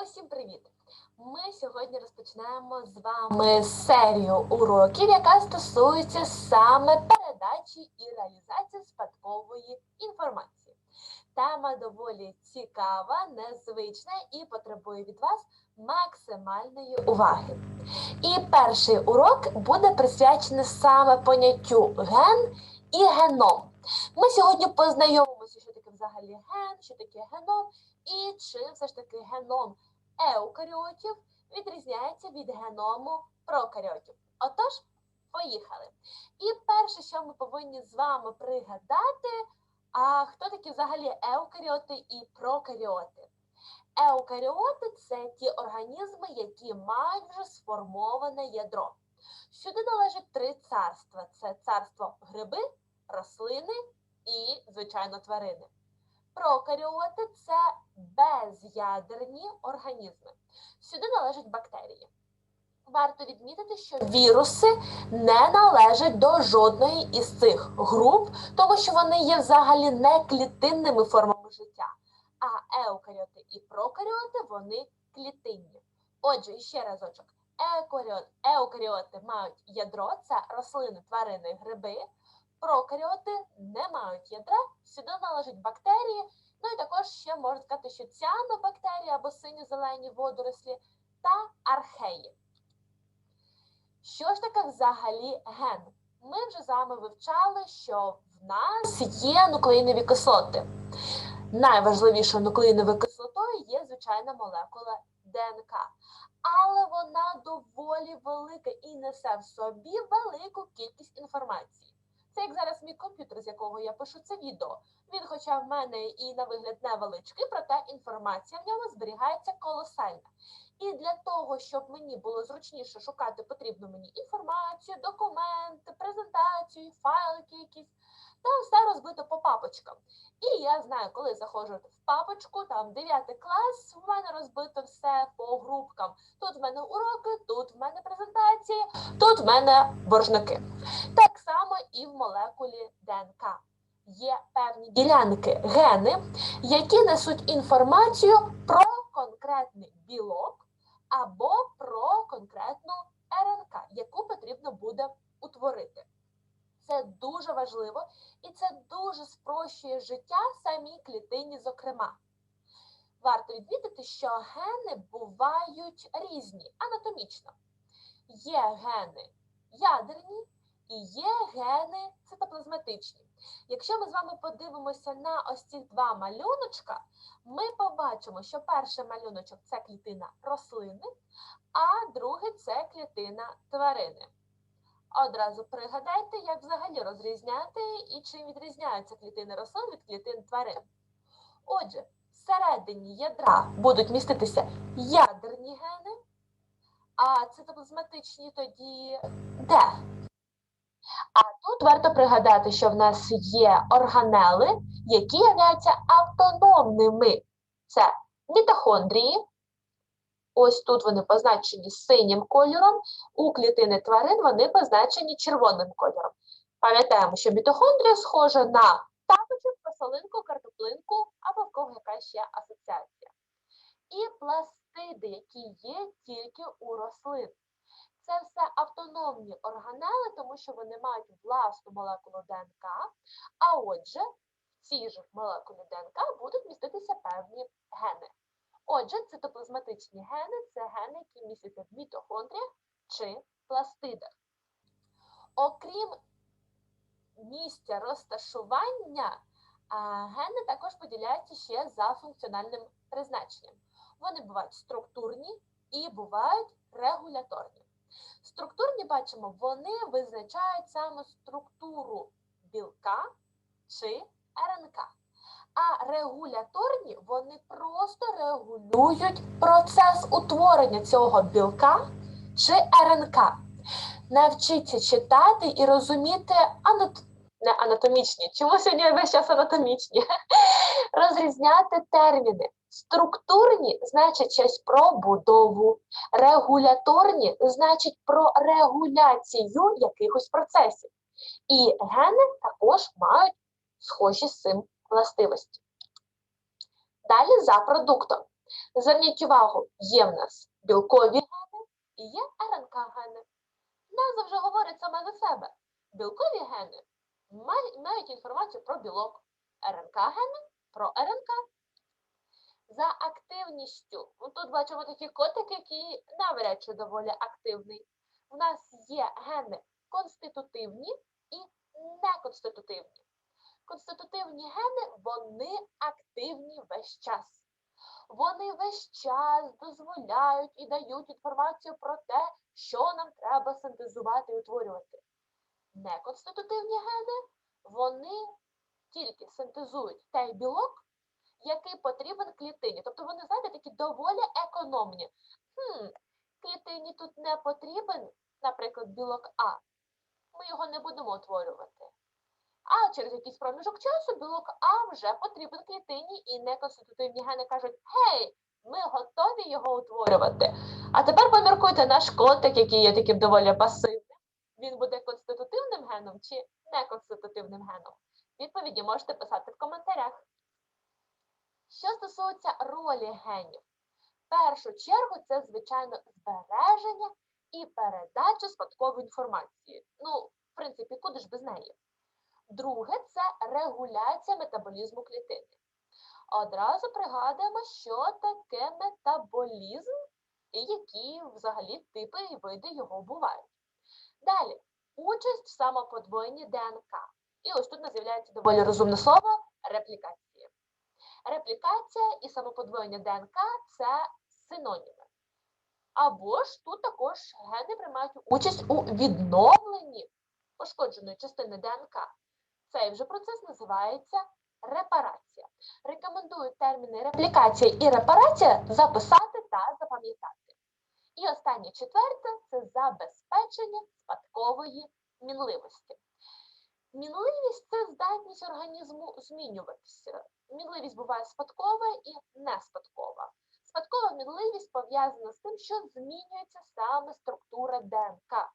Усім привіт! Ми сьогодні розпочинаємо з вами серію уроків, яка стосується саме передачі і реалізації спадкової інформації. Тема доволі цікава, незвична і потребує від вас максимальної уваги. І перший урок буде присвячений саме поняттю ген і геном. Ми сьогодні таке взагалі ген, що таке геном, і чим все ж таки геном еукаріотів відрізняється від геному прокаріотів. Отож, поїхали. І перше, що ми повинні з вами пригадати, а хто такі взагалі еукаріоти і прокаріоти? Еукаріоти це ті організми, які мають вже сформоване ядро. Сюди належать три царства: це царство гриби, рослини і, звичайно, тварини. Прокаріоти це без'ядерні організми. Сюди належать бактерії. Варто відмітити, що віруси не належать до жодної із цих груп, тому що вони є взагалі не клітинними формами життя. А еукаріоти і прокаріоти вони клітинні. Отже, ще разочок. Еукаріот, еукаріоти мають ядро, це рослини, тварини, гриби. Прокаріоти не мають ядра, сюди належать бактерії. Ну і також ще можна сказати, що ціанобактерії або синьо-зелені водорослі та археї. Що ж таке взагалі ген? Ми вже з вами вивчали, що в нас є нуклеїнові кислоти. Найважливішою нуклеїновою кислотою є звичайна молекула ДНК. Але вона доволі велика і несе в собі велику кількість інформації. Це як зараз мій комп'ютер, з якого я пишу це відео. Він, хоча в мене і на вигляд невеличкий, проте інформація в ньому зберігається колосальна. І для того, щоб мені було зручніше шукати потрібну мені інформацію, документи, презентацію, файлики якісь, там все розбито по папочкам. І я знаю, коли заходжу в папочку, там 9 клас, в мене розбито все по групкам. Тут в мене уроки, тут в мене презентації, тут в мене боржники. Так і в молекулі ДНК. Є певні ділянки гени, які несуть інформацію про конкретний білок або про конкретну РНК, яку потрібно буде утворити. Це дуже важливо і це дуже спрощує життя самій клітині, зокрема. Варто відмітити, що гени бувають різні анатомічно. Є гени ядерні і є гени цитоплазматичні. Якщо ми з вами подивимося на ось ці два малюночка, ми побачимо, що перший малюночок це клітина рослини, а другий це клітина тварини. Одразу пригадайте, як взагалі розрізняти і чим відрізняються клітини рослин від клітин тварин. Отже, всередині ядра будуть міститися ядерні гени, а цитоплазматичні тоді де? А тут варто пригадати, що в нас є органели, які являються автономними. Це мітохондрії. Ось тут вони позначені синім кольором, у клітини тварин вони позначені червоним кольором. Пам'ятаємо, що мітохондрія схожа на тапочок, фасолинку, картоплинку або в кого яка ще асоціація. І пластиди, які є тільки у рослин. Це все автономні органели, тому що вони мають власну молекулу ДНК, а отже, в цій же молекулі ДНК будуть міститися певні гени. Отже, цитоплазматичні гени це гени, які містяться в мітохондріях чи пластидах. Окрім місця розташування, гени також поділяються ще за функціональним призначенням. Вони бувають структурні і бувають регуляторні. Структурні, бачимо, вони визначають саме структуру білка чи РНК. А регуляторні вони просто регулюють процес утворення цього білка чи РНК. Навчіться читати і розуміти анат... не анатомічні, чому сьогодні весь час анатомічні, розрізняти терміни. Структурні значить щось про будову, регуляторні значить про регуляцію якихось процесів. І гени також мають схожі з цим властивості. Далі за продуктом. Зверніть увагу, є в нас білкові гени і є РНК-гени. Назва вже говорить саме за себе. Білкові гени мають інформацію про білок, РНК-гени про РНК. За активністю. Тут бачимо такий котик, який навряд чи доволі активний. У нас є гени конститутивні і неконститутивні. Конститутивні гени вони активні весь час. Вони весь час дозволяють і дають інформацію про те, що нам треба синтезувати і утворювати. Неконститутивні гени вони тільки синтезують той білок, який потрібен клітині. Тобто вони, знаєте, такі доволі економні. Хм, клітині тут не потрібен, наприклад, білок А. Ми його не будемо утворювати. А через якийсь проміжок часу білок А вже потрібен клітині, і неконститутивні гени кажуть: Гей, ми готові його утворювати. А тепер поміркуйте наш котик, який є таким доволі пасивним. Він буде конститутивним геном чи неконститутивним геном? Відповіді можете писати в коментарях. Що стосується ролі генів, в першу чергу це, звичайно, збереження і передача спадкової інформації. Ну, в принципі, куди ж без неї? Друге це регуляція метаболізму клітини. Одразу пригадуємо, що таке метаболізм і які взагалі типи і види його бувають. Далі, участь в самоподвоєнні ДНК. І ось тут нас з'являється доволі розумне слово реплікація. Реплікація і самоподвоєння ДНК це синоніми. Або ж тут також гени приймають участь у відновленні пошкодженої частини ДНК. Цей вже процес називається репарація. Рекомендую терміни реплікація і репарація записати та запам'ятати. І останнє четверте це забезпечення спадкової мінливості. Мінливість це здатність організму змінюватися. Мінливість буває спадкова і неспадкова. Спадкова мінливість пов'язана з тим, що змінюється саме структура ДНК.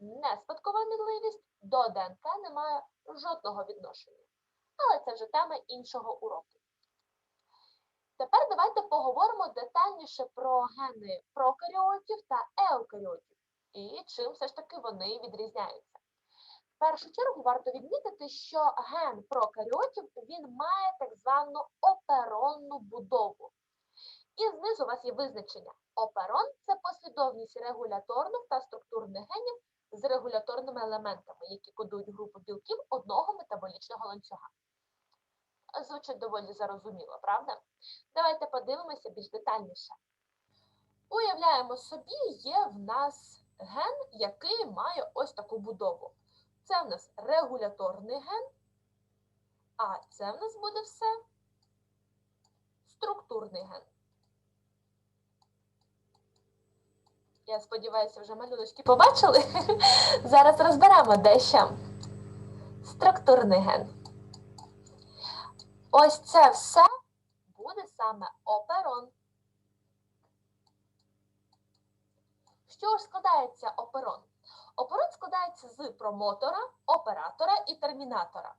Неспадкова мінливість до ДНК не має жодного відношення. Але це вже тема іншого уроку. Тепер давайте поговоримо детальніше про гени прокаріотів та еукаріотів і чим все ж таки вони відрізняються. Першу чергу варто відмітити, що ген прокаріотів він має так звану оперонну будову. І знизу у вас є визначення. Оперон це послідовність регуляторних та структурних генів з регуляторними елементами, які кодують групу білків одного метаболічного ланцюга. Звучить доволі зарозуміло, правда? Давайте подивимося більш детальніше. Уявляємо собі, є в нас ген, який має ось таку будову. Це в нас регуляторний ген, а це в нас буде все структурний ген. Я сподіваюся, вже малюночки побачили. Зараз розберемо дещо. Структурний ген. Ось це все буде саме оперон. Що ж складається оперон? Оперон складається з промотора, оператора і термінатора.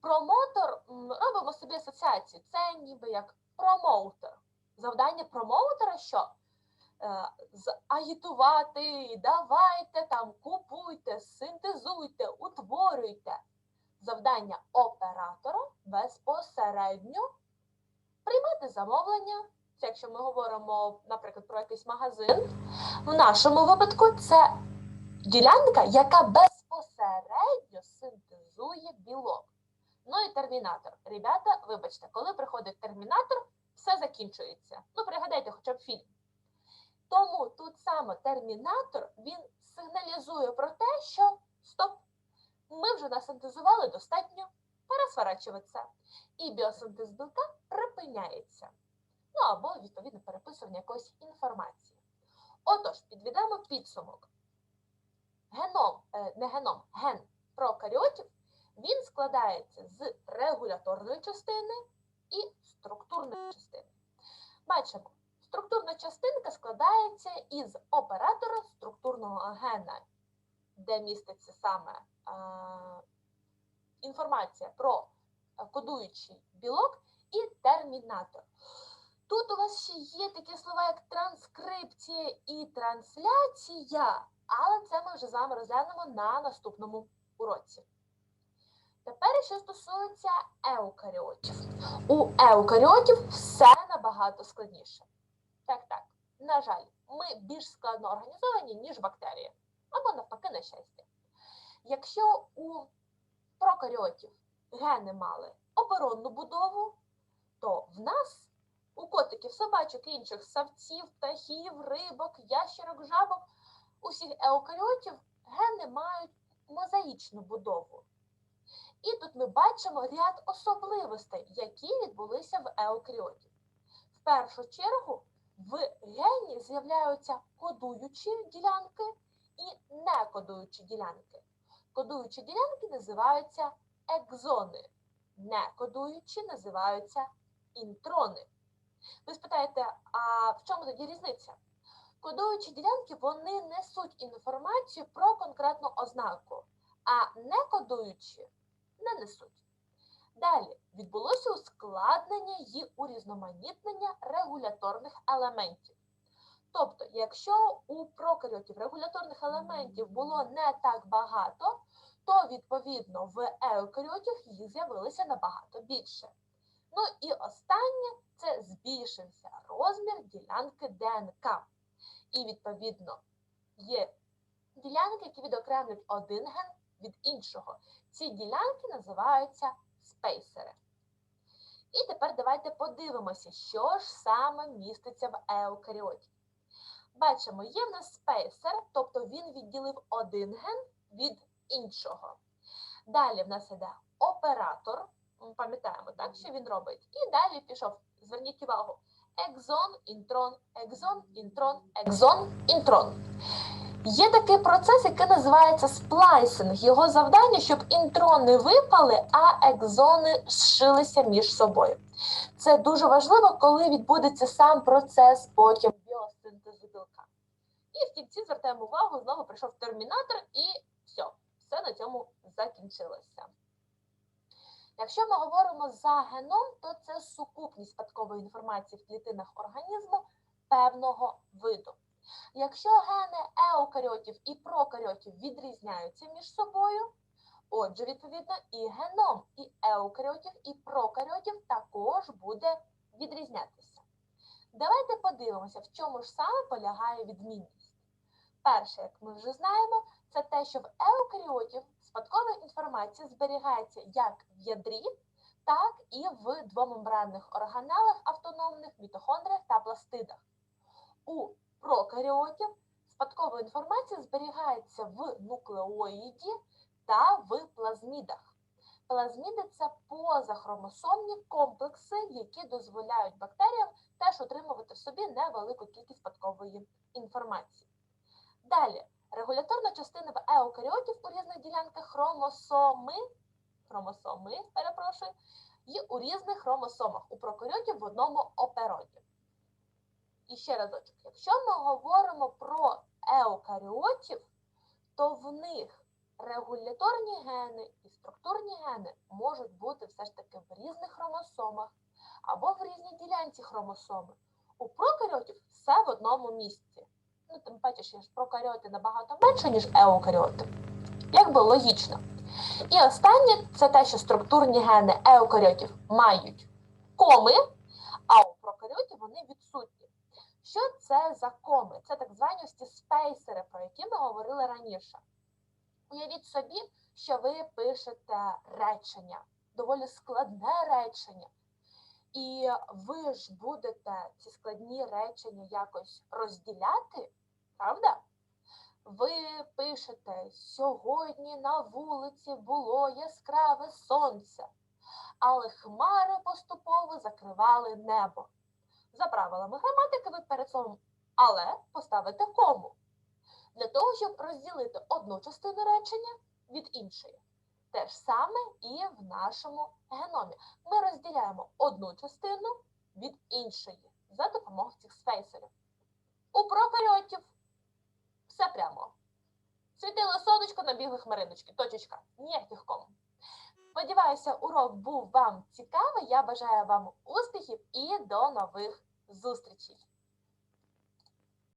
Промотор робимо собі асоціацію. Це ніби як промоутер. Завдання промоутера що? Е, Агітувати, давайте там, купуйте, синтезуйте, утворюйте. Завдання оператора безпосередньо приймати замовлення. Це якщо ми говоримо, наприклад, про якийсь магазин. В нашому випадку це ділянка, яка безпосередньо синтезує білок. Ну і термінатор. Ребята, вибачте, коли приходить термінатор, все закінчується. Ну, пригадайте хоча б фільм. Тому тут саме термінатор він сигналізує про те, що стоп, ми вже насинтезували достатньо, пора сворачуватися. І біосинтез білка припиняється. Ну або, відповідно, переписування якоїсь інформації. Отож, підведемо підсумок. Геном, е, не геном, ген прокаріотів, він складається з регуляторної частини і структурної частини. Бачимо, структурна частинка складається із оператора структурного гена, де міститься саме е, інформація про кодуючий білок і термінатор. Тут у вас ще є такі слова, як транскрипція і трансляція, але це ми вже з вами розглянемо на наступному уроці. Тепер, що стосується еукаріотів. У еукаріотів все набагато складніше. Так, так, на жаль, ми більш складно організовані, ніж бактерії. Або навпаки, на щастя. Якщо у прокаріотів гени мали оборонну будову, то в нас, у котиків, собачок, інших савців, птахів, рибок, ящерок, жабок, усіх еукаріотів гени мають мозаїчну будову. І тут ми бачимо ряд особливостей, які відбулися в еукаріотів. В першу чергу в гені з'являються кодуючі ділянки і некодуючі ділянки. Кодуючі ділянки називаються екзони, некодуючі називаються інтрони. Ви спитаєте, а в чому тоді різниця? Кодуючі ділянки вони несуть інформацію про конкретну ознаку, а некодуючі не несуть. Далі відбулося ускладнення і урізноманітнення регуляторних елементів. Тобто, якщо у прокаріотів регуляторних елементів було не так багато, то відповідно в еукаріотів їх з'явилося набагато більше. Ну і останнє це збільшився розмір ділянки ДНК. І відповідно є ділянки, які відокремлюють один ген від іншого. Ці ділянки називаються спейсери. І тепер давайте подивимося, що ж саме міститься в еукаріоті. Бачимо, є в нас спейсер, тобто він відділив один ген від іншого. Далі в нас іде оператор. Пам'ятаємо, так, що він робить. І далі пішов, зверніть увагу, екзон, інтрон, екзон, інтрон, екзон, інтрон. Є такий процес, який називається сплайсинг. Його завдання, щоб інтрони випали, а екзони зшилися між собою. Це дуже важливо, коли відбудеться сам процес потім біосинтезу білка. І в кінці звертаємо увагу, знову прийшов термінатор, і все, все на цьому закінчилося. Якщо ми говоримо за геном, то це сукупність спадкової інформації в клітинах організму певного виду. Якщо гени еукаріотів і прокаріотів відрізняються між собою, отже, відповідно, і геном і еукаріотів, і прокаріотів також буде відрізнятися. Давайте подивимося, в чому ж саме полягає відмінність. Перше, як ми вже знаємо, це те, що в еукаріотів спадкова інформація зберігається як в ядрі, так і в двомембранних органелах автономних мітохондріях та пластидах. У прокаріотів спадкова інформація зберігається в нуклеоїді та в плазмідах. Плазміди це позахромосомні комплекси, які дозволяють бактеріям теж отримувати в собі невелику кількість спадкової інформації. Далі, регуляторна частина в еукаріотів у різних ділянках хромосоми, хромосоми, перепрошую, і у різних хромосомах у прокаріотів в одному опероді. І ще разочок, якщо ми говоримо про еукаріотів, то в них регуляторні гени і структурні гени можуть бути все ж таки в різних хромосомах або в різній ділянці хромосоми. У прокаріотів все в одному місці. Ну, тим паче, що ж прокаріоти набагато менше, ніж еукаріоти. Як би логічно. І останнє це те, що структурні гени еукаріотів мають коми, а у прокаріотів вони відсутні. Що це за коми? Це так звані ці спейсери, про які ми говорили раніше. Уявіть собі, що ви пишете речення, доволі складне речення. І ви ж будете ці складні речення якось розділяти, правда? Ви пишете, сьогодні на вулиці було яскраве сонце, але хмари поступово закривали небо. За правилами граматики ви перед словом але поставите кому. Для того, щоб розділити одну частину речення від іншої. Те ж саме і в нашому геномі. Ми розділяємо одну частину від іншої за допомогою цих спейсерів. У прокаріотів все прямо. Світило сонечко, на набігли хмариночки. Точечка. Ніяких ком. Сподіваюся, урок був вам цікавий. Я бажаю вам успіхів і до нових зустрічей!